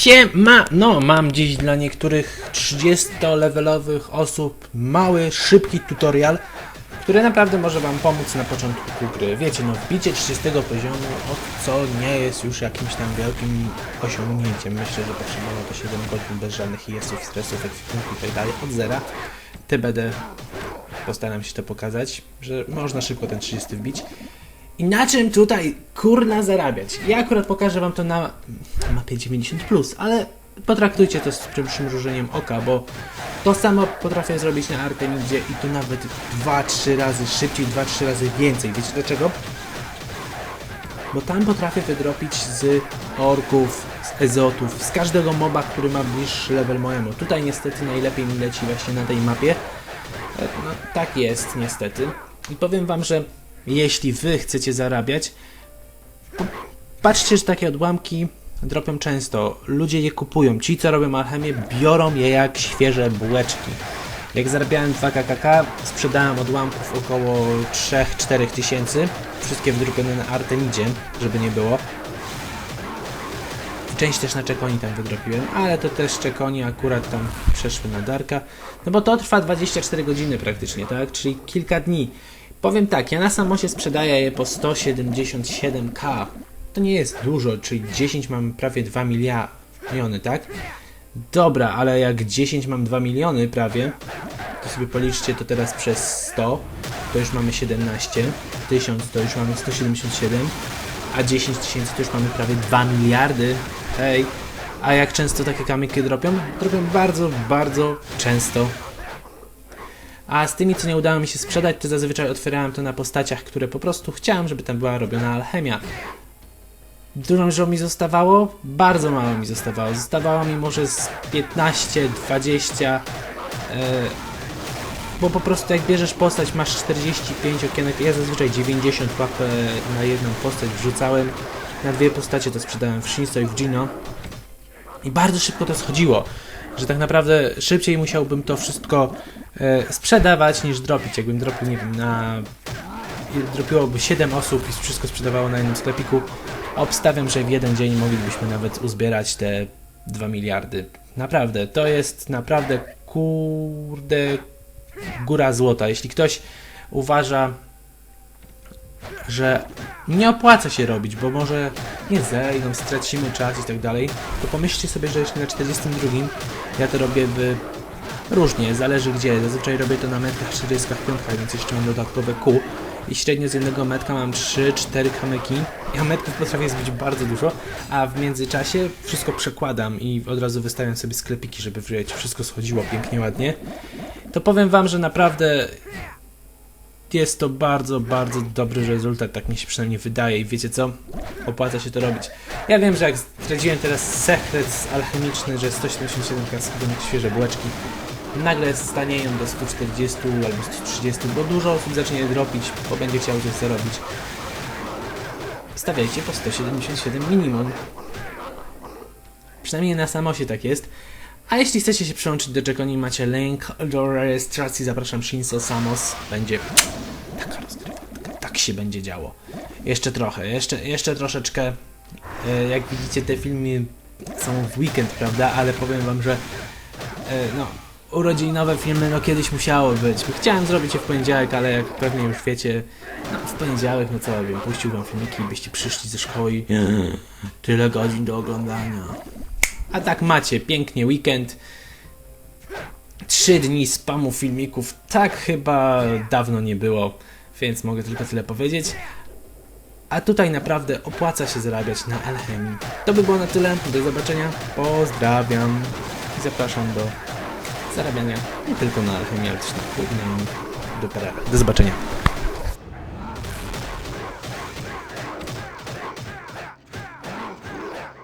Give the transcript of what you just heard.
Siema! No, mam dziś dla niektórych 30-levelowych osób mały, szybki tutorial, który naprawdę może wam pomóc na początku gry. Wiecie, no wbicie 30 poziomu, co nie jest już jakimś tam wielkim osiągnięciem. Myślę, że potrzebowało to 7 godzin bez żadnych IS-ów, stresów, tak dalej, od zera. Ty będę, postaram się to pokazać, że można szybko ten 30 wbić. I na czym tutaj kurna zarabiać? Ja akurat pokażę wam to na mapie 90+, ale potraktujcie to z przymrużeniem oka, bo to samo potrafię zrobić na Artemidzie i to nawet 2-3 razy szybciej, 2-3 razy więcej. Wiecie dlaczego? Bo tam potrafię wydropić z orków, z ezotów, z każdego moba, który ma bliższy level mojemu. Tutaj niestety najlepiej mi leci właśnie na tej mapie. E, No tak jest niestety. I powiem wam, że jeśli wy chcecie zarabiać, patrzcie, że takie odłamki dropią często. Ludzie je kupują. Ci, co robią alchemię, biorą je jak świeże bułeczki. Jak zarabiałem 2 KKK, sprzedałem odłamków około 3-4 tysięcy. Wszystkie wydropione na Artemidzie, żeby nie było. Część też na czekoni tam wydropiłem, ale to też czekoni akurat tam przeszły na Darka. No bo to trwa 24 godziny praktycznie, tak? Czyli kilka dni. Powiem tak, ja na samosie sprzedaję je po 177k. To nie jest dużo, czyli 10 mam prawie 2 miliony, tak? Dobra, ale jak 10 mam 2 miliony prawie, to sobie policzcie to teraz przez 100, to już mamy 17, 1000 to już mamy 177, a 10 tysięcy to już mamy prawie 2 miliardy. Hej, a jak często takie kamyki dropią? Dropią bardzo, bardzo często. A z tymi, co nie udało mi się sprzedać, to zazwyczaj otwierałem to na postaciach, które po prostu chciałem, żeby tam była robiona alchemia. Dużo mi zostawało? Bardzo mało mi zostawało. Zostawało mi może z 15, 20. E, bo po prostu jak bierzesz postać, masz 45 okienek. Ja zazwyczaj 90 łapę na jedną postać wrzucałem. Na dwie postacie to sprzedałem w Shinso i w Gino. I bardzo szybko to schodziło. Że tak naprawdę szybciej musiałbym to wszystko e, sprzedawać niż dropić. Jakbym dropił, nie wiem, na. dropiłoby 7 osób i wszystko sprzedawało na jednym sklepiku. Obstawiam, że w jeden dzień moglibyśmy nawet uzbierać te 2 miliardy. Naprawdę, to jest naprawdę kurde góra złota. Jeśli ktoś uważa, że nie opłaca się robić, bo może nie zejdą, stracimy czas i tak dalej, to pomyślcie sobie, że jeśli na 42 ja to robię w różnie, zależy gdzie. Zazwyczaj robię to na metkach 45, więc jeszcze mam dodatkowe kół. I średnio z jednego metka mam 3-4 kamyki. Ja metków potrafię zbić bardzo dużo, a w międzyczasie wszystko przekładam i od razu wystawiam sobie sklepiki, żeby wiecie, wszystko schodziło pięknie, ładnie. To powiem wam, że naprawdę jest to bardzo, bardzo dobry rezultat, tak mi się przynajmniej wydaje i wiecie co? Opłaca się to robić. Ja wiem, że jak zdradziłem teraz sekret alchemiczny, że 177 kasynek świeże bułeczki nagle stanieją do 140 albo 130, bo dużo osób zacznie dropić, bo będzie chciał coś zarobić. Stawiajcie po 177 minimum. Przynajmniej na samosie tak jest. A jeśli chcecie się przyłączyć do Jackoni, macie link do rejestracji. Zapraszam Shinso Samos. Będzie taka rozgrywka. Tak się będzie działo. Jeszcze trochę, jeszcze, jeszcze troszeczkę. E, Jak widzicie, te filmy są w weekend, prawda? Ale powiem wam, że e, no, urodzinowe filmy, no kiedyś musiało być. Chciałem zrobić je w poniedziałek, ale jak pewnie już wiecie, no w poniedziałek, no co ja wiem, puścił wam filmiki, byście przyszli ze szkoły i tyle godzin do oglądania. A tak macie, pięknie weekend. Trzy dni spamu filmików, tak chyba dawno nie było, więc mogę tylko tyle powiedzieć. A tutaj naprawdę opłaca się zarabiać na alchemii. To by było na tyle, do zobaczenia, pozdrawiam i zapraszam do zarabiania nie tylko na innych do, do zobaczenia.